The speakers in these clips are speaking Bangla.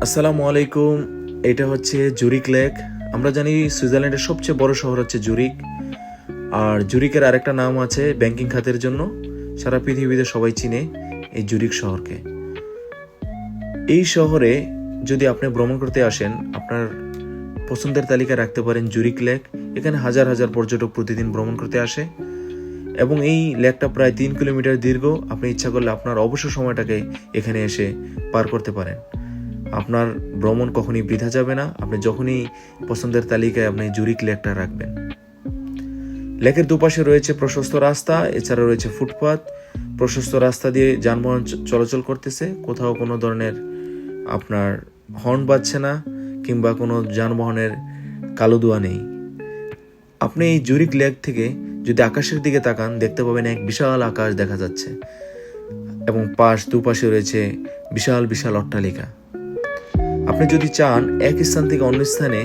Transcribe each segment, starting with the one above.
আসসালামু আলাইকুম। এটা হচ্ছে জুরিক লেক। আমরা জানি সুইজারল্যান্ডের সবচেয়ে বড় শহর হচ্ছে জুরিক। আর জুরিকের আরেকটা নাম আছে ব্যাংকিং খাতের জন্য। সারা পৃথিবীতে সবাই চিনে এই জুরিক শহরকে। এই শহরে যদি আপনি ভ্রমণ করতে আসেন, আপনার পছন্দের তালিকায় রাখতে পারেন জুরিক লেক। এখানে হাজার হাজার পর্যটক প্রতিদিন ভ্রমণ করতে আসে। এবং এই লেকটা প্রায় তিন কিলোমিটার দীর্ঘ। আপনি ইচ্ছা করলে আপনার অবসর সময়টাকে এখানে এসে পার করতে পারেন। আপনার ভ্রমণ কখনই বৃথা যাবে না। আপনি যখনই পছন্দের তালিকায় আপনি জুরিক লেকটা রাখবেন। লেকের দুপাশে রয়েছে প্রশস্ত রাস্তা, এছাড়া রয়েছে ফুটপাত। প্রশস্ত রাস্তা দিয়ে যানবাহন চলাচল করতেছে। কোথাও কোনো ধরনের আপনার হর্ন বাজছে না, কিংবা কোনো যানবাহনের কালো দোয়া নেই। আপনি এই জুরিক লেক থেকে যদি আকাশের দিকে তাকান, দেখতে পাবেন এক বিশাল আকাশ দেখা যাচ্ছে এবং পাশ দুপাশে রয়েছে বিশাল বিশাল অট্টালিকা। আপনি যদি চান এক স্থান থেকে অন্য স্থানে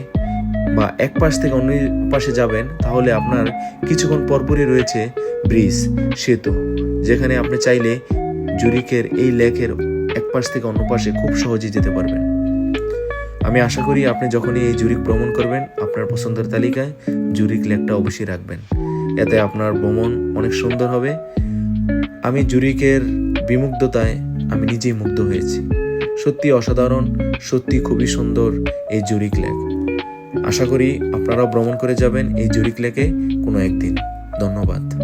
বা এক পাশ থেকে অন্য পাশে যাবেন, তাহলে আপনার কিছুক্ষণ পরপরই রয়েছে ব্রিজ, সেতু, যেখানে আপনি চাইলে জুরিকের এই লেকের এক পাশ থেকে অন্য পাশে খুব সহজেই যেতে পারবেন। আমি আশা করি আপনি যখনই এই জুরিক ভ্রমণ করবেন, আপনার পছন্দের তালিকায় জুরিক লেকটা অবশ্যই রাখবেন। এতে আপনার ভ্রমণ অনেক সুন্দর হবে। আমি জুরিকের বিমুগ্ধতায় আমি নিজেই মুগ্ধ হয়েছি। সত্যি অসাধারণ, সত্যি খুবই সুন্দর এই জুরিক লেক। আশা করি আপনারা ভ্রমণ করে যাবেন এই জুরিক লেকে কোনো একদিন। ধন্যবাদ।